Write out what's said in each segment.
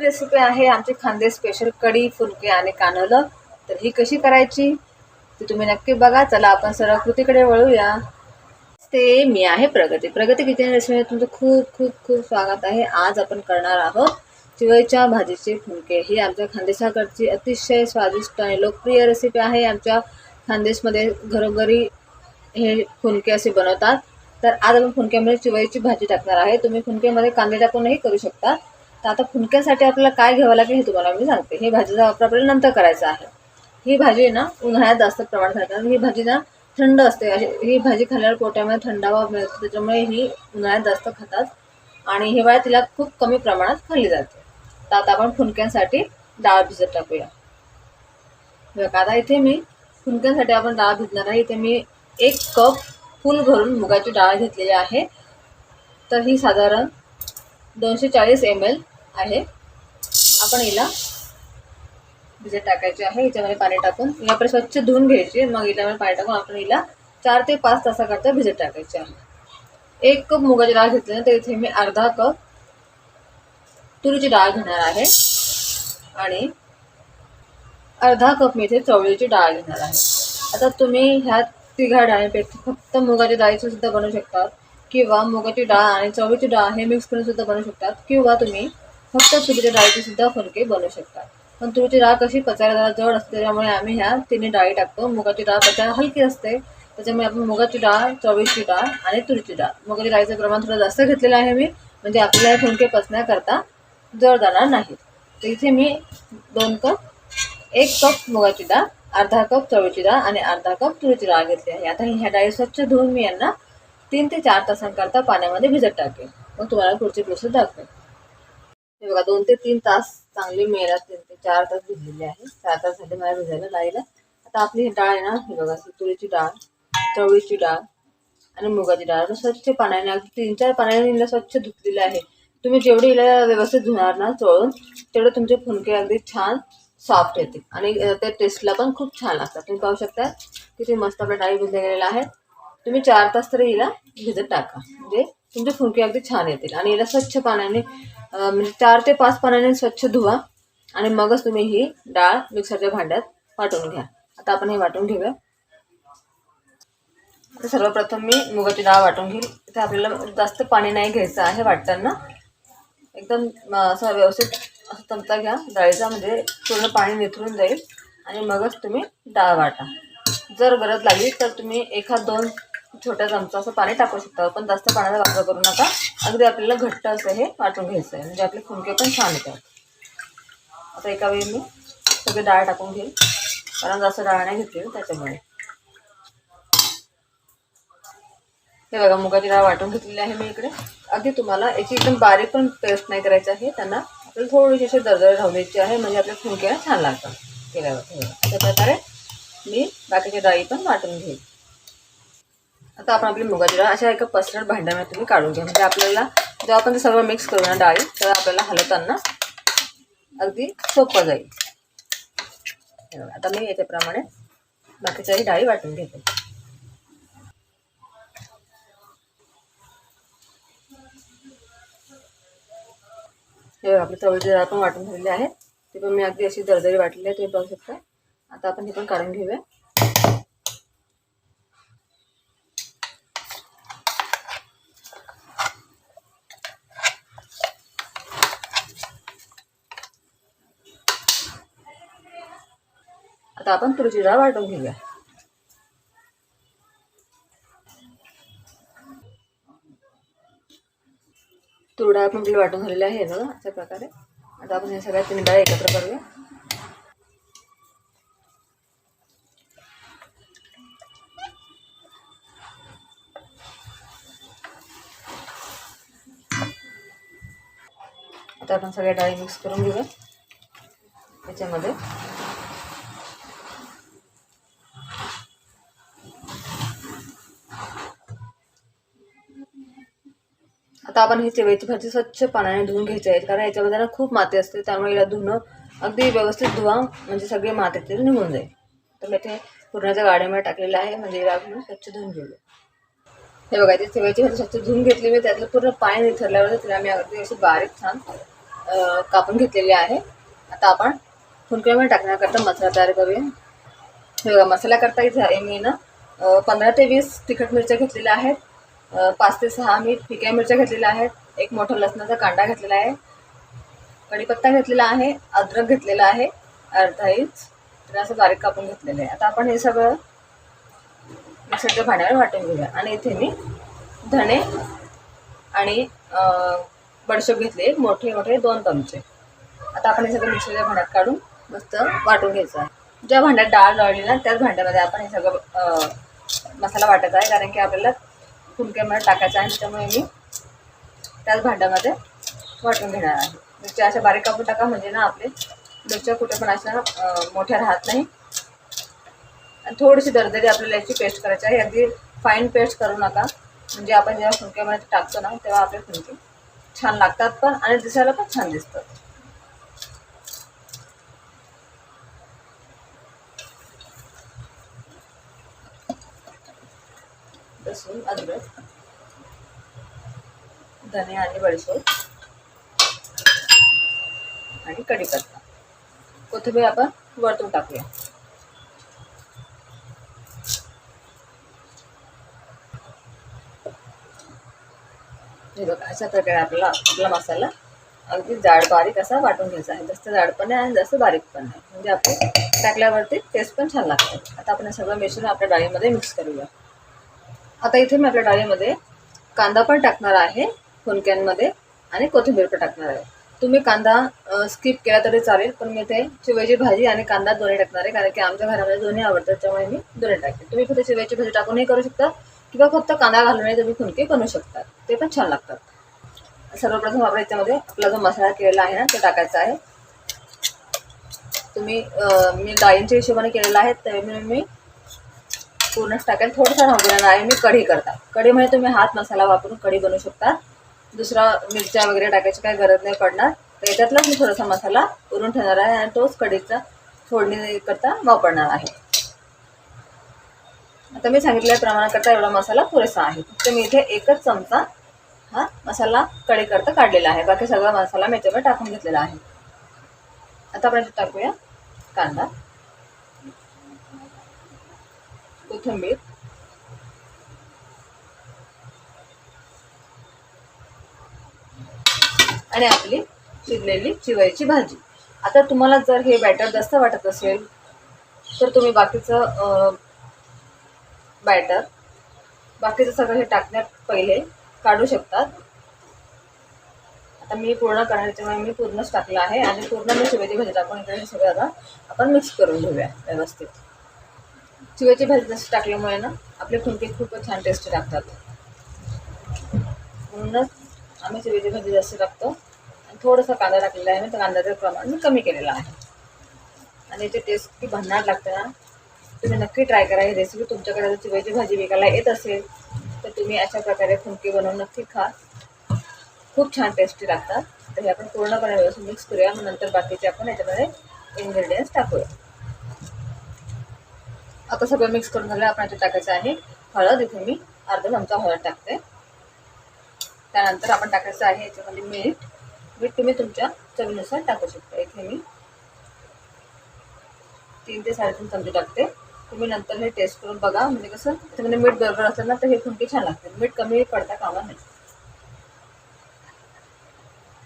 Recipe आहे आमची खांदे स्पेशल कढी फुलके आणि कानवलं. तर ही कशी करायची? ती तुम्ही नक्की बघा. चला आपण सर्व कृतीकडे वळूया. ते मी आहे प्रगती. प्रगती किचन रेसिपीमध्ये तुमचं खूप खूप खूप स्वागत आहे. आज आपण करणार आहोत चिवईच्या भाजीचे फुलके. ही आमच्या खानदेशाकडची अतिशय स्वादिष्ट आणि लोकप्रिय रेसिपी आहे. आमच्या खानदेशमध्ये घरोघरी हे फुलके असे बनवतात. तर आज आपण फुनक्यामध्ये चिवईची भाजी टाकणार आहे. तुम्ही फुनक्यामध्ये कांदे टाकूनही करू शकता. तर आता फुनक्यासाठी आपल्याला काय घ्यावं लागेल हे तुम्हाला मी सांगते. हे भाजीचा वापर आपल्याला नंतर करायचा आहे. ही भाजी आहे ना उन्हाळ्यात जास्त प्रमाणात खातात ही भाजी ना थंड असते. अशी ही भाजी खाल्ल्यावर पोटामध्ये थंडावा मिळतो त्याच्यामुळे ही उन्हाळ्यात जास्त खातात आणि हिवाळ्यात तिला खूप कमी प्रमाणात खाल्ली जाते. तर आता आपण फुनक्यांसाठी डाळ भिजत टाकूया. बघा आता इथे मी फुनक्यांसाठी आपण डाळ भिजणार आहे. इथे मी एक कप फुल भरून मुगाची डाळ घेतलेली आहे. तर ही साधारण दोनशे चाळीस एम एल आहे. आपण हिला भिजत टाकायची आहे. हिच्यामध्ये पाणी टाकून हिला आपण स्वच्छ धुवून घ्यायची. मग हिच्यामध्ये पाणी टाकून आपण हिला चार ते पाच तासाकरता भिजत टाकायची आहे. एक कप मुगाची डाळ घेतली ना तर इथे मी अर्धा कप तुरीची डाळ घेणार आहे. आणि अर्धा कप मी इथे चवळीची डाळ घेणार आहे. आता तुम्ही ह्या तिघा डाळींपैकी फक्त मुगाच्या डाळीचं सुद्धा बनवू शकतात किंवा मुगाची डाळ आणि चवळीची डाळ हे मिक्स करून सुद्धा बनवू शकतात. किंवा तुम्ही फक्त तुरीच्या डाळीचे सुद्धा फुलके बनवू शकतात पण तुरीची डाळ कशी पचायला जरा जड असते त्यामुळे आम्ही ह्या तिन्ही डाळी टाकतो. मुगाची डाळ पचायला हलकी असते त्याच्यामुळे आपण मुगाची डाळ चवळीची डाळ आणि तुरीची डाळ. मुगाची डाळीचं प्रमाण थोडं जास्त घेतलेलं आहे मी म्हणजे आपल्याला हे फुलके पचण्याकरता जड जाणार नाहीत. तर इथे मी दोन कप एक कप मुगाची डाळ अर्धा कप चवळीची डाळ आणि अर्धा कप तुरीची डाळ घेतली आहे. आता ह्या डाळी स्वच्छ धुवून मी यांना तीन ते चार तासांकरता पाण्यामध्ये भिजत टाकेल. मग तुम्हाला पुढची प्रोसेस दाखवेल हे बघा दोन ते तीन तास चांगली मेला तीन ते चार तास भिजलेले आहे. चार तास झाले मला भिजायला लाईला आता आपली ही डाळ आहे ना हे बघा तुरीची डाळ चवळीची डाळ आणि मुगाची डाळ. स्वच्छ पाण्याने अगदी तीन चार पाण्याने हिला स्वच्छ धुतलेली आहे. तुम्ही जेवढी हिला व्यवस्थित धुणार ना चोळून तेवढे तुमचे फुनके अगदी छान सॉफ्ट येते आणि ते टेस्टला पण खूप छान लागतात. तुम्ही पाहू शकता किती मस्त आपल्या डाळी भिजल्या गेलेल्या आहेत तुम्ही चार तास तरी हिला भिजत टाका. म्हणजे तुमचे फुलके अगदी छान येतील. आणि हिला स्वच्छ पाण्याने म्हणजे चार ते पाच पाण्याने स्वच्छ धुवा. आणि मगच तुम्ही ही डाळ मिक्सरच्या भांड्यात वाटून घ्या. आता आपण हे वाटून घेऊया. सर्वप्रथम मी मुगाची डाळ वाटून घेईल. इथे आपल्याला जास्त पाणी नाही घ्यायचं आहे वाटताना. एकदम असं व्यवस्थित असं चमचा घ्या. डाळीचा म्हणजे पूर्ण पाणी निथळून जाईल. आणि मगच तुम्ही डाळ वाटा. जर गरज लागली तर तुम्ही एखाद दोन छोट्या चमचा असं पाणी टाकू शकता पण जास्त पाण्याचा वापर करू नका. अगदी आपल्याला घट्ट असं हे वाटून घ्यायचं आहे. म्हणजे आपले फुनके पण छान येतात. आता एका वेळी मी सगळी डाळ टाकून घेईल. कारण जास्त डाळ नाही घेतली त्याच्यामुळे. हे बघा मुगाची डाळ वाटून घेतलेली आहे मी इकडे. अगदी तुम्हाला याची एकदम बारीक पण पेस्ट नाही करायची आहे. त्यांना आपल्याला थोडीशी अशी दरदर राहू आहे म्हणजे आपल्या फुनके छान लागतात. केल्यावर. अशा प्रकारे मी बाकीच्या डाळी पण वाटून घेईल. आता आपण आपली मुगाची डाळ अशा एका पसरट भांड्यामध्ये तुम्ही काढून घ्या. म्हणजे आपल्याला जेव्हा आपण ते सर्व मिक्स करू ना डाळी तेव्हा आपल्याला हलवताना अगदी सोपं जाईल. आता मी याच्याप्रमाणे बाकीच्याही डाळी वाटून घेते. हे आपली चवळीची डाळ पण वाटून झालेली आहे. ती पण मी अगदी अशी दरदरी वाटलेली आहे तुम्ही बघू शकता. आता आपण हे पण काढून घेऊया. आता आपण तुरीची डाळ वाटून घेऊया. तूर डाळ पण आपली वाटून झालेली आहे बघा अशा प्रकारे. आता आपण हे सगळ्या तीन डाळ एकत्र करूया. आता आपण सगळ्या डाळी मिक्स करून घेऊया. त्याच्यामध्ये आता आपण ही चिवईची भाजी स्वच्छ पाण्याने धुवून घ्यायची आहे कारण याच्यामध्ये ना खूप माती असते त्यामुळे याला धुणं अगदी व्यवस्थित धुवा म्हणजे सगळी माती निघून जाईल. तर मी ते पुरणाच्या गाड्यामध्ये टाकलेलं आहे म्हणजे याला आपण स्वच्छ धुवून घेऊया. हे बघा ती शेवयाची भाजी स्वच्छ धुवून घेतली मी त्यातलं पूर्ण पाणी निथरल्यावर तिला मी अगदी अशी बारीक छान कापून घेतलेली आहे. आता आपण फुलक्यामध्ये टाकण्याकरता मसाला तयार करूया. हे बघा मसाल्याकरता इथे आहे मी ना पंधरा ते वीस तिखट मिरच्या घेतलेल्या आहेत. पाच ते सहा मी फिक्या मिरच्या घेतलेल्या आहेत. एक मोठा लसणाचा कांदा घेतलेला आहे. कढीपत्ता घेतलेला आहे. अद्रक घेतलेला आहे. अर्धा इंच. तर असं बारीक कापून घेतलेलं आहे. आता आपण हे सगळं मिक्सरच्या भांड्यावर वाटून घेऊया. आणि इथे मी धणे आणि अं, घेतले मोठे मोठे दोन चमचे. आता आपण हे सगळं मिक्सरच्या भांड्यात काढून मस्त वाटून घ्यायचं आहे. ज्या भांड्यात डाळ लावली ना त्याच भांड्यामध्ये आपण हे सगळं मसाला वाटायचा आहे. कारण की आपल्याला फुलक्यामध्ये टाकायचं आहे त्यामुळे मी त्याच भांड्यामध्ये वाटून घेणार आहे. मिरच्या अशा बारीक कापून टाका म्हणजे ना आपले मिरच्या कुठे पण अशा मोठ्या राहत नाही. आणि थोडीशी दरदरी आपल्याला याची पेस्ट करायची आहे. अगदी फाईन पेस्ट करू नका. म्हणजे आपण जेव्हा फुलक्यामध्ये टाकतो ना तेव्हा आपले फुलके छान लागतात पण आणि दिसायला पण छान दिसतात. लसूण अद्रक धने आणि बडीशेप आणि कढीपत्ता. कोथिंबीर आपण वरतून टाकूया. हे बघा अशा प्रकारे आपला आपला मसाला अगदी जाड बारीक असा वाटून घ्यायचा आहे. जास्त जाड पण नाही आणि जास्त बारीक पण नाही. म्हणजे आपण टाकल्यावरती टेस्ट पण छान लागते. आता आपण सगळं मिश्रण आपल्या डाळीमध्ये मिक्स करूया. आता इथे मी आपल्या डाळीमध्ये कांदा पण टाकणार आहे फुनक्यांमध्ये आणि कोथिंबीर पण टाकणार आहे. तुम्ही कांदा स्किप केला तरी चालेल पण मी इथे चिवयाची भाजी आणि कांदा दोन्ही टाकणार आहे कारण की आमच्या घरामध्ये दोन्ही आवडतात त्यामुळे मी दोन्ही टाकते तुम्ही फक्त चिवयाची भाजी टाकूनही करू शकता किंवा फक्त कांदा घालूनही तुम्ही फुनके बनवू शकता. ते पण छान लागतात. सर्वप्रथम आपल्या याच्यामध्ये आपला जो मसाला केलेला आहे ना तो टाकायचा आहे. तुम्ही मी डाळींच्या हिशोबाने केलेला आहे त्यामुळे मी पूर्णच टाकेल थोडंसं राहून देणार आहे मी कढी करता. कढीमध्ये म्हणजे तुम्ही हात मसाला वापरून कढी बनवू शकता. दुसरा मिरच्या वगैरे टाकायची काही गरज नाही पडणार. तर याच्यातलाच मी थोडासा मसाला उरून ठेवणार आहे आणि तोच कढीचा फोडणी करता वापरणार आहे. आता मी सांगितल्या प्रमाणाकरता एवढा मसाला पुरेसा आहे. फक्त मी इथे एकच चमचा हा मसाला कढी करता काढलेला आहे. बाकी सगळा मसाला मी याच्यावर टाकून घेतलेला आहे. आता आपण टाकूया कांदा. कोथिंबीर. आणि आपली शिजलेली चिवयाची भाजी. आता तुम्हाला जर हे बॅटर जास्त वाटत असेल तर तुम्ही बाकीचं बॅटर बाकीचं सगळं हे टाकण्यात पहिले काढू शकतात. आता मी पूर्ण करण्याच्यामुळे मी पूर्णच टाकलं आहे आणि पूर्ण मी चिवयाची भाजी टाकून इकडे हे सगळं आता आपण मिक्स करून घेऊया व्यवस्थित. चिवयाची भाजी जास्त टाकल्यामुळे ना आपले फुलके खूपच छान टेस्टी लागतात. म्हणूनच आम्ही चिव्याची भाजी जास्त टाकतो आणि थोडासा कांदा टाकलेला आहे मी तर कांद्याचं प्रमाण मी कमी केलेलं आहे. आणि याची टेस्ट ती भन्नाट लागते ना तुम्ही नक्की ट्राय करा. ही रेसिपी तुमच्याकडे जर चिव्याची भाजी विकायला येत असेल तर तुम्ही अशा प्रकारे फुलके बनवून नक्की खा. खूप छान टेस्टी लागतात. तर हे आपण पूर्णपणे व्यवस्थित मिक्स करूया मग नंतर बाकीचे आपण याच्यामध्ये इन्ग्रेडियंट्स टाकूया. आता सगळं मिक्स करून झालं आपण याच्यात टाकायचं आहे हळद. इथे मी अर्धा चमचा हळद टाकते. त्यानंतर आपण टाकायचं आहे याच्यामध्ये मीठ. मीठ तुम्ही तुमच्या चवीनुसार टाकू शकता. इथे मी तीन ते साडेतीन चमचे टाकते. तुम्ही नंतर हे टेस्ट करून बघा. म्हणजे कसं त्याच्यामध्ये म्हणजे मीठ बरोबर असेल ना तर हे फुंकी छान लागते मीठ कमी पडता कामा नाही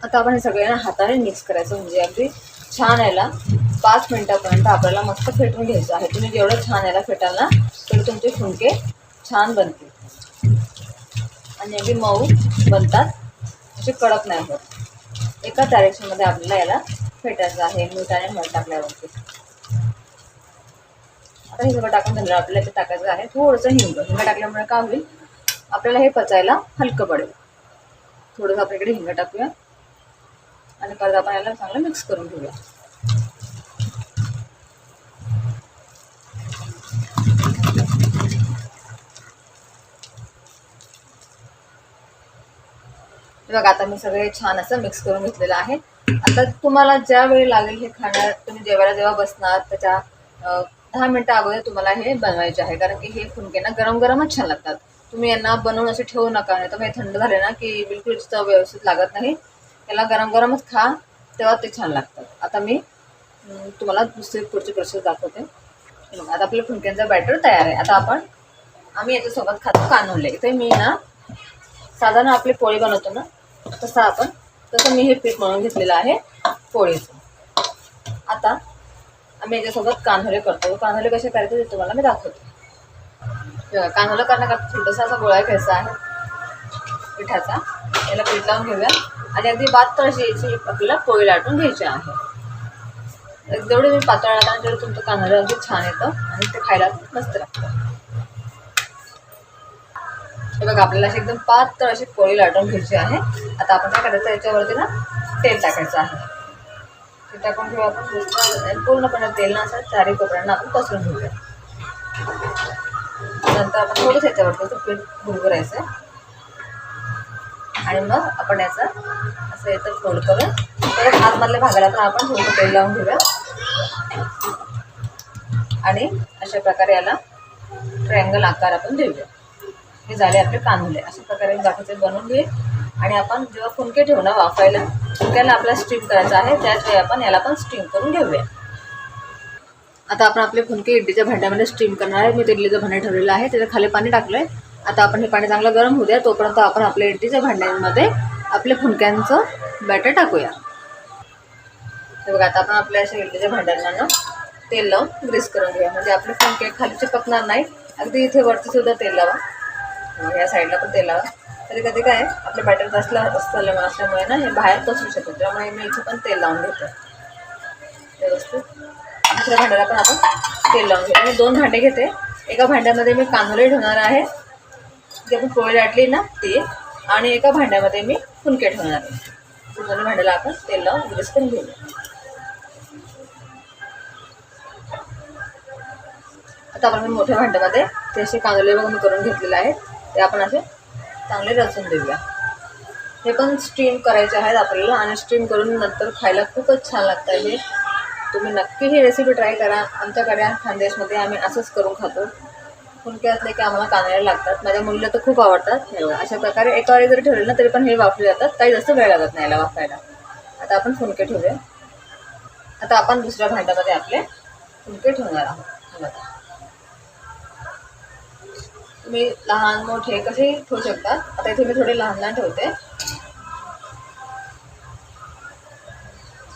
आता आपण हे सगळे हाताने मिक्स करायचं. म्हणजे अगदी छान यायला पाच मिनटापर्यंत आपल्याला मस्त फेटून घ्यायचं आहे. तुम्ही जेवढं छान याला फेटाल ना तेवढे तुमचे फुंके छान बनतील. आणि अगदी मऊ बनतात. असे कडक नाही होत. एका डायरेक्शनमध्ये आपल्याला याला फेटायचं आहे मीठ आणि टाकल्यावरती आता हे सगळं टाकून झालं आपल्याला ते टाकायचं आहे थोडंसं हिंग. हिंग टाकल्यामुळे काय होईल? आपल्याला हे पचायला हलकं पडेल. थोडंसं आपल्याकडे हिंग टाकूया. आणि परत आपण याला चांगलं मिक्स करून घेऊया. बघा आता मी सगळे छान असं मिक्स करून घेतलेलं आहे. आता तुम्हाला ज्या वेळी लागेल हे खाणार तुम्ही जेवायला जेव्हा बसणार त्याच्या दहा मिनटं अगोदर तुम्हाला हे बनवायचे आहे. कारण की हे फुनके ना गरम गरमच छान लागतात. तुम्ही यांना बनवून असे ठेवू नका नाही तर मग हे थंड झाले ना की बिलकुल चव व्यवस्थित लागत नाही. याला गरम गरमच खा तेव्हा ते छान लागतात. आता मी तुम्हाला दुसरी पुढची प्रोसेस दाखवते. आता आपल्या फुनक्यांचा बॅटर तयार आहे. आता आपण आम्ही याच्यासोबत खातो कानोले. इथे मी ना साधारण आपली पोळी बनवतो ना तसं आपण. तसं मी हे पीठ म्हणून घेतलेलं आहे पोळीचं. आता आम्ही याच्यासोबत कान्होले करतो कान्होले कसे करायचे ते तुम्हाला मी दाखवतो. हे कान्होले करण्याकरता छोटासा असा गोळा घ्यायचा आहे. पिठाचा. याला पीठ लावून घेऊया. आणि अगदी बात अशी याची आपल्याला पोळी लाटून घ्यायची आहे. जेवढे तुम्ही पातळ लाटा तेवढं तुमचं कान्होले अगदी छान येतं आणि ते खायला मस्त लागतं. हे बघा आपल्याला अशी एकदम पातळ अशी पोळी लाटून घ्यायची आहे. आता आपण काय करायचं याच्यावरती ना तेल टाकायचं आहे. ते टाकून घेऊ आपण पूर्णपणे तेल ना असं चारी कोपऱ्यांना आपण पसरून घेऊया. नंतर आपण थोडंसं याच्यावरती असं पीठ भुरभुरायचं आहे. आणि मग आपण याचं असं याचं फोल्ड करून परत आतमधल्या भागाला पण आपण थोडंसं तेल लावून घेऊया. आणि अशा प्रकारे याला ट्रायंगल आकार आपण देऊया. हे झाले आपले कानुले. अशा प्रकारे बाकीचे बनवून घे आणि आपण जेव्हा फुनके ठेवू ना वाफायला फुनक्याला आपल्याला स्टीम करायचं आहे त्याच वेळी आपण याला पण स्टीम करून घेऊया. आता आपण आपले फुनके इडलीच्या भांड्यामध्ये स्टीम करणार आहे. मी ते इडलीचं भांडं ठेवलेलं आहे त्याच्याखाली पाणी टाकलं आहे आता आपण हे पाणी चांगलं गरम होऊ द्या. तोपर्यंत आपण आपल्या इडलीच्या भांड्यांमध्ये आपल्या फुनक्यांचं बॅटर टाकूया. हे बघा आता आपण आपल्या अशा इडलीच्या भांड्यांना तेल लावून ग्रीस करून घेऊया. म्हणजे आपले फुनके खाली चिपकणार नाही. अगदी इथे वरती सुद्धा तेल लावा. या साईडला पण तेल लावा तरी कधी काय आपल्या बॅटर असल्या असल्यामुळे असल्यामुळे ना हे बाहेर पसरू शकतो. त्यामुळे मी इथे पण तेल लावून घेतो. व्यवस्थित. दुसऱ्या भांड्याला पण आपण तेल लावून घेतो. आणि दोन भांडे घेते. एका भांड्यामध्ये मी कांदोले ठेवणार आहे. जे आपण पोळी लाटली ना ती आणि एका भांड्यामध्ये मी फुलके ठेवणार आहे. दोन्ही भांड्याला आपण तेल लावून ग्रीस करून घेऊया आता आपण मी मोठ्या भांड्यामध्ये ते असे कांदोले बघून करून घेतलेले आहेत. ते आपण असे चांगले रचून देऊया. हे पण स्टीम करायचे आहेत आपल्याला आणि स्टीम करून नंतर खायला खूपच छान लागतं हे. तुम्ही नक्की ही रेसिपी ट्राय करा. आमच्याकडे खानदेशमध्ये आम्ही असंच करून खातो. फुलके असले की आम्हाला कानायला लागतात. माझ्या मुलीला तर खूप आवडतात. हे अशा प्रकारे एका वेळी जरी ठेवले ना तरी पण हे वाफले जातात. काही जास्त वेळ लागत नाही याला वाफायला आता आपण फुलके ठेवूया. आता आपण दुसऱ्या भांड्यामध्ये आपले फुलके ठेवणार आहोत. बघा. तुम्ही लहान मोठे कसे ठेवू शकता आता इथे मी थोडे लहान लहान ठेवते.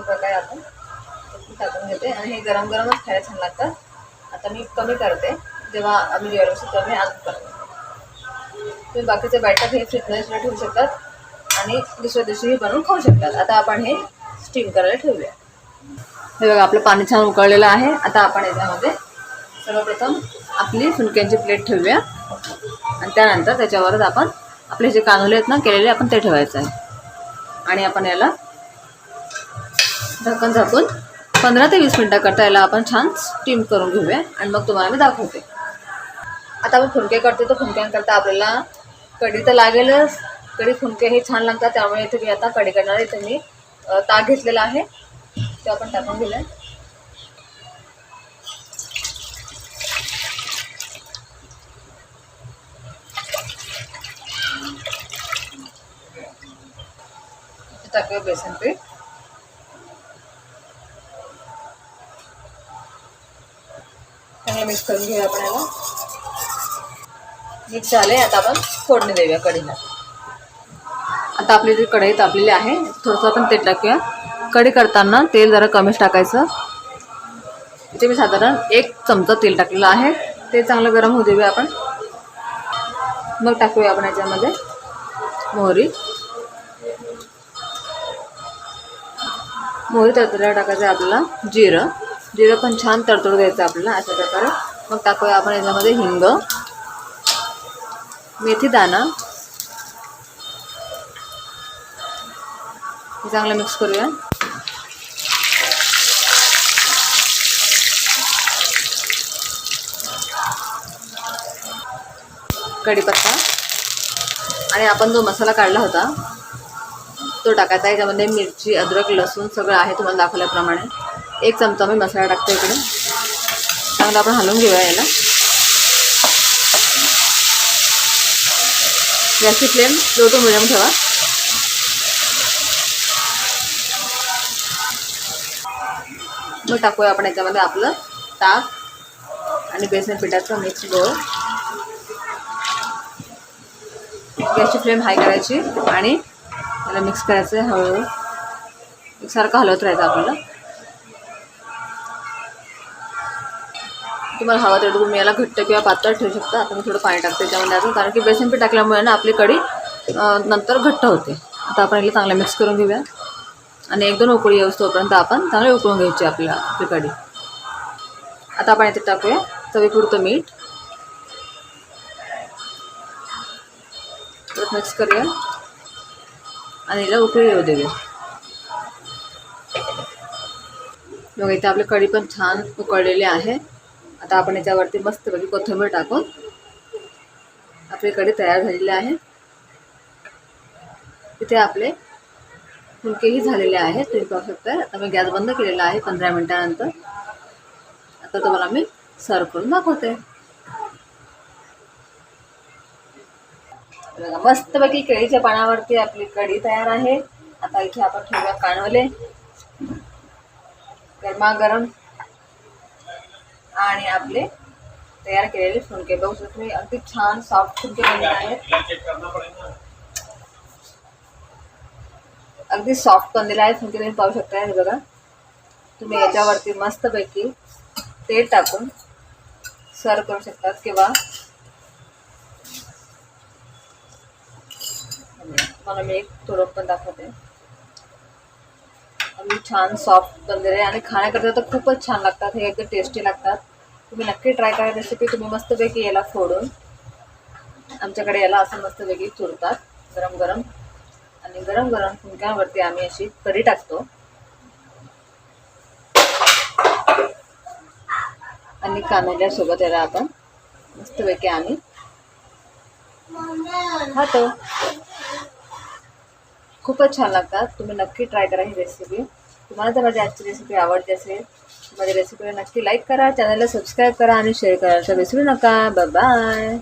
काय आपण. टाकून घेते आणि हे गरम गरमच खायला छान लागतात. आता मी कमी करते. जेव्हा आम्ही जेवढं कमी आज करतो. तुम्ही बाकीचे बॅटर हे फ्रिजमध्ये ठेवू शकतात आणि दुसऱ्या दिवशीही बनवून खाऊ शकतात. आता आपण हे स्टीम करायला ठेवूया. हे बघा आपलं पाणी छान उकळलेलं आहे. आता आपण याच्यामध्ये सर्वप्रथम आपली फुलक्यांची प्लेट ठेवूया. आणि त्यानंतर त्याच्यावरच आपण आपले जे कानोले आहेत ना केलेले आपण ते ठेवायचं आहे. आणि आपण याला झाकण झाकून पंधरा ते वीस मिनटाकरता याला आपण छान स्टीम करून घेऊया. आणि मग तुम्हाला मी दाखवते. आता आपण फुनके करते तर फुनक्यांकरता आपल्याला कढी तर लागेलच. कढी फुनके हे छान लागतात त्यामुळे इथे मी आता कढी करणार इथे मी ताक घेतलेला आहे. ते आपण टाकून घेऊया. टाकूया बेसन पीठ. चांगलं मिक्स करून घेऊया आपण याला. मिक्स झाले आता आपण फोडणी देऊया कढीला आता आपली जी कढई तापलेली आहे थोडंसं आपण तेल टाकूया. कढी करताना तेल जरा कमीच टाकायचं. इथे मी साधारण एक चमचा तेल टाकलेलं आहे. ते चांगलं गरम होऊ देऊया आपण. मग टाकूया आपण याच्यामध्ये मोहरी. मोहरी तडतडला टाकायचं आहे आपल्याला जिरं. जिरं पण छान तडतडू द्यायचं आपल्याला अशा प्रकारे. मग टाकूया आपण याच्यामध्ये हिंग मेथी दाणा. हे चांगलं मिक्स करूया. कढीपत्ता. आणि आपण जो मसाला काढला होता तो टाकायचा आहे. त्यामध्ये मिरची अद्रक लसूण सगळं आहे तुम्हाला दाखवल्याप्रमाणे. एक चमचा मी मसाला टाकतो इकडे. चांगलं आपण हलवून घेऊया याला. गॅसची फ्लेम लो टू मिडियम ठेवा. मग टाकूया आपण याच्यामध्ये आपलं ताक आणि बेसन पिठाचं मिक्स गोळ गॅसची फ्लेम हाय करायची आणि आपल्याला मिक्स करायचं आहे हळूहळू. एकसारखं हलवत राहायचं आपल्याला. तुम्हाला हवा तेवढं तुम्ही याला घट्ट किंवा पातळ ठेवू शकता. आता मी थोडं पाणी टाकते त्याच्यामध्ये अजून कारण की बेसन पीठ टाकल्यामुळे ना आपली कढी नंतर घट्ट होते. आता आपण याला चांगलं मिक्स करून घेऊया. आणि एक दोन उकळी येऊस तोपर्यंत आपण चांगले उकळून घ्यायची आपल्या आपली कढी. आता आपण इथे टाकूया चवीपुरतं मीठ. परत मिक्स करूया. आणि याला उकळी येऊ देऊया मग इथे आपली कढी पण छान उकळलेली आहे. आता आपण याच्यावरती मस्तपैकी कोथिंबीर टाकून आपली कढी तयार झालेली आहे. इथे आपले फुलकेही झालेले आहेत तुम्ही पाहू शकता. आता मी गॅस बंद केलेला आहे पंधरा मिनटानंतर. आता तुम्हाला मी सर्व करून दाखवते. बघा मस्तपैकी केळीच्या पानावरती आपली कढी तयार आहे. आता इथे आपण ठेवूया कानवले गरमागरम. आणि आपले तयार केलेले फुलके. बघू शकतो तुम्ही अगदी छान सॉफ्ट फुलके बनले आहेत. अगदी सॉफ्ट बनलेले आहेत फुलके तुम्ही पाहू शकता हे बघा. तुम्ही याच्यावरती मस्तपैकी तेल टाकून सर्व करू शकतात किंवा तुम्हाला मी एक थोडं पण दाखवते. आणि छान सॉफ्ट बनलेले आणि खाण्याकरता तर खूपच छान लागतात हे एकदम टेस्टी लागतात. तुम्ही नक्की ट्राय करा रेसिपी तुम्ही मस्तपैकी याला फोडून आमच्याकडे याला असं मस्तपैकी चुरतात गरम गरम आणि गरम गरम फुंक्यावरती आम्ही अशी कढी टाकतो. आणि कानोल्यासोबत याला आपण मस्तपैकी आम्ही खातो. खूपच छान लागतात. तुम्ही नक्की ट्राय करा ही रेसिपी तुम्हाला जर माझी आजची रेसिपी आवडते असेल. माझ्या रेसिपीला नक्की लाईक करा. चॅनलला सबस्क्राईब करा आणि शेअर करायचं विसरू नका. बाय